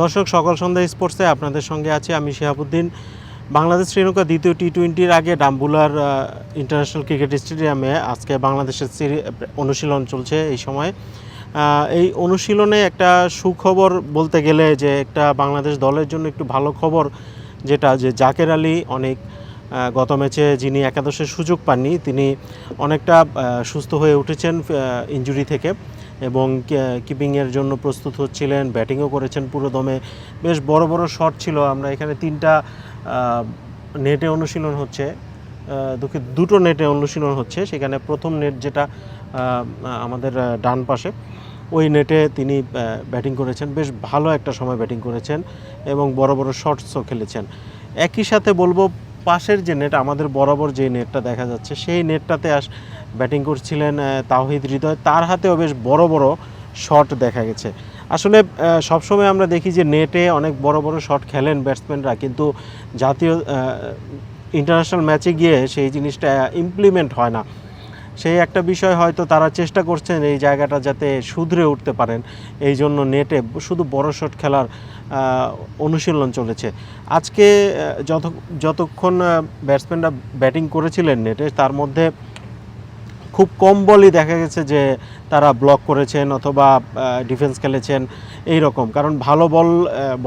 দর্শক, সকাল সন্ধ্যা স্পোর্টসে আপনাদের সঙ্গে আছি আমি শিহাবুদ্দিন। বাংলাদেশ শ্রীলঙ্কা দ্বিতীয় টি টোয়েন্টির আগে ডাম্বুলার ইন্টারন্যাশনাল ক্রিকেট স্টেডিয়ামে আজকে বাংলাদেশের অনুশীলন চলছে এই সময়। এই অনুশীলনে একটা সুখবর বলতে গেলে যে একটা বাংলাদেশ দলের জন্য একটু ভালো খবর যেটা যে জাকের আলী অনেক গত ম্যাচে যিনি একাদশের সুযোগ পাননি, তিনি অনেকটা সুস্থ হয়ে উঠেছেন ইঞ্জুরি থেকে। এবং কিপিংয়ের জন্য প্রস্তুত হচ্ছিলেন, ব্যাটিংও করেছেন পুরো দমে বেশ বড় বড় শট ছিল। আমরা এখানে তিনটা নেটে অনুশীলন হচ্ছে দুঃখিত দুটো নেটে অনুশীলন হচ্ছে। সেখানে প্রথম নেট যেটা আমাদের ডান পাশে, ওই নেটে তিনি ব্যাটিং করেছেন। বেশ ভালো একটা সময় ব্যাটিং করেছেন এবং বড় বড় শটসও খেলেছেন। একই সাথে বলব পাশের যে নেট আমাদের বরাবর যে নেটটা দেখা যাচ্ছে, সেই নেটটাতে আস ব্যাটিং করছিলেন তাহিদ হৃদয়। তার হাতেও বেশ বড় বড় শট দেখা গেছে। আসলে সবসময় আমরা দেখি যে নেটে অনেক বড় বড় শট খেলেন ব্যাটসম্যানরা কিন্তু জাতীয় ইন্টারন্যাশনাল ম্যাচে গিয়ে সেই জিনিসটা ইমপ্লিমেন্ট হয় না। সেই একটা বিষয় হয়তো তারা চেষ্টা করছেন এই জায়গাটা যাতে শুধরে উঠতে পারেন। এই জন্য নেটে শুধু বড় শট খেলার অনুশীলন চলেছে। আজকে যত, যতক্ষণ ব্যাটসম্যানরা ব্যাটিং করেছিলেন নেটে, তার মধ্যে খুব কম বলই দেখা গেছে যে তারা ব্লক করেছেন অথবা ডিফেন্স খেলেছেন। এই রকম কারণ ভালো বল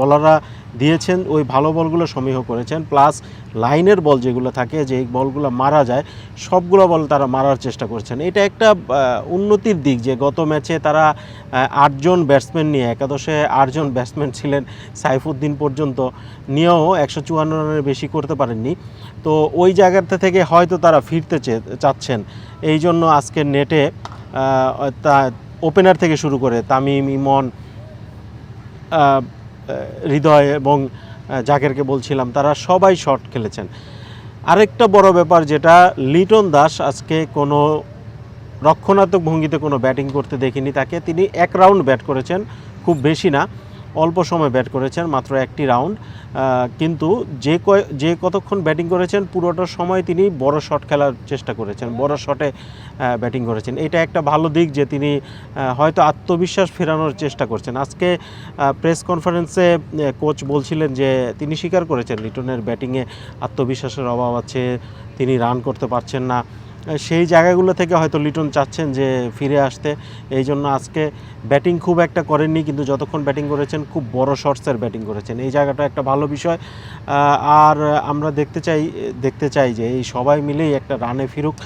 বলাররা দিয়েছেন, ওই ভালো বলগুলো সমীহ করেছেন, প্লাস লাইনের বল যেগুলো থাকে, যে বলগুলো মারা যায়, সবগুলো বল তারা মারার চেষ্টা করছেন। এটা একটা উন্নতির দিক যে গত ম্যাচে তারা আটজন ব্যাটসম্যান নিয়ে, একাদশে আটজন ব্যাটসম্যান ছিলেন সাইফুদ্দিন পর্যন্ত, নিয়েও একশো চুয়ান্ন রানের বেশি করতে পারেননি। তো ওই জায়গাটা থেকে হয়তো তারা ফিরতে চাচ্ছেন। এই জন্য আজকের নেটে তা, ওপেনার থেকে শুরু করে তামিম ইমন হৃদয় এবং জাকেরকে বলছিলাম, তারা সবাই শট খেলেছেন। আরেকটা বড় ব্যাপার যেটা, লিটন দাস আজকে কোনো রক্ষণাত্মক ভঙ্গিতে কোনো ব্যাটিং করতে দেখিনি, তাকে তিনি এক রাউন্ড ব্যাট করেছেন, খুব বেশি না। অল্প সময় ব্যাট করেছেন, মাত্র একটি রাউন্ড। কিন্তু যে কয়, যে কতক্ষণ ব্যাটিং করেছেন, পুরোটা সময় তিনি বড় শট খেলার চেষ্টা করেছেন, বড় শটে ব্যাটিং করেছেন। এটা একটা ভালো দিক যে তিনি হয়তো আত্মবিশ্বাস ফেরানোর চেষ্টা করছেন। আজকে প্রেস কনফারেন্সে কোচ বলছিলেন যে তিনি স্বীকার করেছেন লিটনের ব্যাটিংয়ে আত্মবিশ্বাসের অভাব আছে, তিনি রান করতে পারছেন না। সেই জায়গাগুলো থেকে হয়তো লিটন চাচ্ছেন যে ফিরে আসতে। এই জন্য আজকে ব্যাটিং খুব একটা করেননি, কিন্তু যতক্ষণ ব্যাটিং করেছেন, খুব বড় শর্টসের ব্যাটিং করেছেন। এই জায়গাটা একটা ভালো বিষয়। আর আমরা দেখতে চাই দেখতে চাই যে এই সবাই মিলেই একটা রানে ফিরুক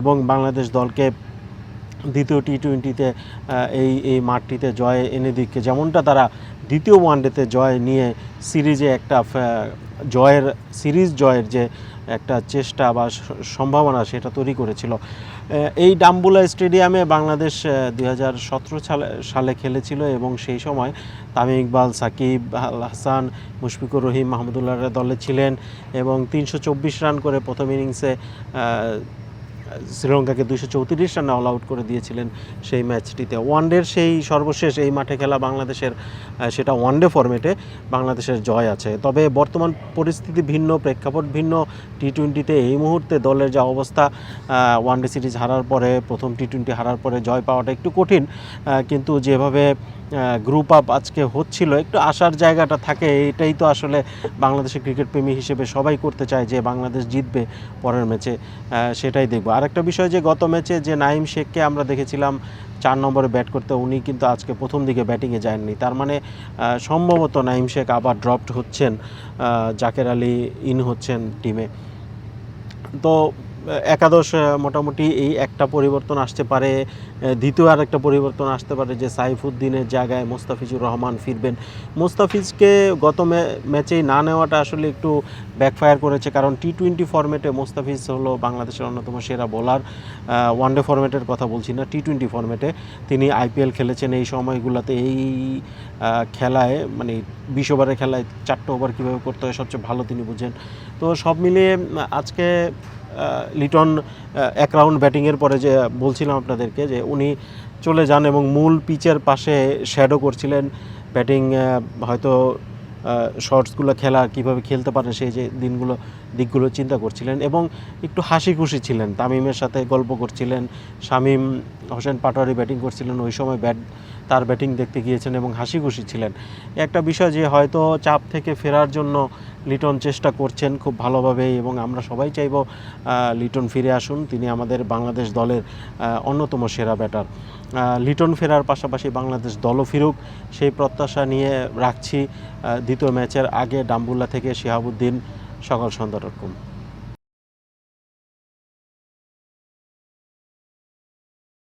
এবং বাংলাদেশ দলকে দ্বিতীয় টি টোয়েন্টিতে এই এই মাঠটিতে জয় এনে দিকে। যেমনটা তারা দ্বিতীয় ওয়ানডেতে জয় নিয়ে সিরিজে একটা জয়ের সিরিজ জয়ের যে একটা চেষ্টা বা সম্ভাবনা সেটা তৈরি করেছিল। এই ডাম্বুলা স্টেডিয়ামে বাংলাদেশ দুই হাজার সতেরো সালে সালে খেলেছিল এবং সেই সময় তামিম ইকবাল, সাকিব আল হাসান, মুশফিকুর রহিম মাহমুদুল্লাহ দলে ছিলেন এবং তিনশো চব্বিশ রান করে প্রথম ইনিংসে শ্রীলঙ্কাকে দুইশো চৌত্রিশ রানে অল আউট করে দিয়েছিলেন সেই ম্যাচটিতে। ওয়ানডের সেই সর্বশেষ এই মাঠে খেলা বাংলাদেশের সেটা ওয়ানডে ফরম্যাটে বাংলাদেশের জয় আছে। তবে বর্তমান পরিস্থিতি ভিন্ন, প্রেক্ষাপট ভিন্ন। টি টোয়েন্টিতে এই মুহূর্তে দলের যা অবস্থা ওয়ানডে সিরিজ হারার পরে, প্রথম টি টোয়েন্টি হারার পরে জয় পাওয়াটা একটু কঠিন কিন্তু যেভাবে গ্রুপ আপ আজকে হচ্ছিল। একটু আসার জায়গাটা থাকে, এটাই তো আসলে বাংলাদেশের ক্রিকেট প্রেমী হিসেবে সবাই করতে চায় যে বাংলাদেশ জিতবে পরের ম্যাচে সেটাই দেখব। আরেকটা বিষয় যে গত ম্যাচে যে নাইম শেখকে আমরা দেখেছিলাম, চার নম্বরে ব্যাট করতে, উনি কিন্তু আজকে প্রথম দিকে ব্যাটিংয়ে যাননি তার মানে সম্ভবত নাইম শেখ আবার ড্রপড হচ্ছেন জাকের আলী ইন হচ্ছেন টিমে তো একাদশ মোটামুটি এই একটা পরিবর্তন আসতে পারে দ্বিতীয় আর একটা পরিবর্তন আসতে পারে যে সাইফুদ্দিনের জায়গায় মোস্তাফিজুর রহমান ফিরবেন। মোস্তাফিজকে গত ম্যা- ম্যাচেই না নেওয়াটা আসলে একটু ব্যাকফায়ার করেছে, কারণ টি টোয়েন্টি ফর্মেটে মোস্তাফিজ হলো বাংলাদেশের অন্যতম সেরা বোলার ওয়ানডে ফরম্যাটের কথা বলছি না টি টোয়েন্টি ফর্মেটে তিনি আইপিএল খেলেছেন এই সময়গুলোতে, এই খেলায় মানে বিশ ওভারের খেলায় চারটে ওভার কীভাবে করতে হয় সবচেয়ে ভালো তিনি বুঝেন। তো সব মিলিয়ে আজকে লিটন এক রাউন্ড ব্যাটিংয়ের পরে যে বলছিলাম আপনাদেরকে যে উনি চলে যান এবং মূল পিচের পাশে শ্যাডো করছিলেন। ব্যাটিং হয়তো শর্টসগুলো খেলা কীভাবে খেলতে পারেন সেই যে দিনগুলো, দিকগুলো চিন্তা করছিলেন এবং একটু হাসি খুশি ছিলেন। তামিমের সাথে গল্প করছিলেন। শামীম হোসেন পাটোয়ারি ব্যাটিং করছিলেন। ওই সময় ব্যাট তার ব্যাটিং দেখতে গিয়েছেন এবং হাসি খুশি ছিলেন। একটা বিষয় যে হয়তো চাপ থেকে ফেরার জন্য লিটন চেষ্টা করছেন খুব ভালোভাবেই এবং আমরা সবাই চাইব লিটন ফিরে আসুন। তিনি আমাদের বাংলাদেশ দলের অন্যতম সেরা ব্যাটার। লিটন ফেরার পাশাপাশি বাংলাদেশ দলও ফিরুক। সেই প্রত্যাশা নিয়ে রাখছি দ্বিতীয় ম্যাচের আগে ডাম্বুল্লা থেকে শিহাবুদ্দিন, সকাল সন্ধ্যা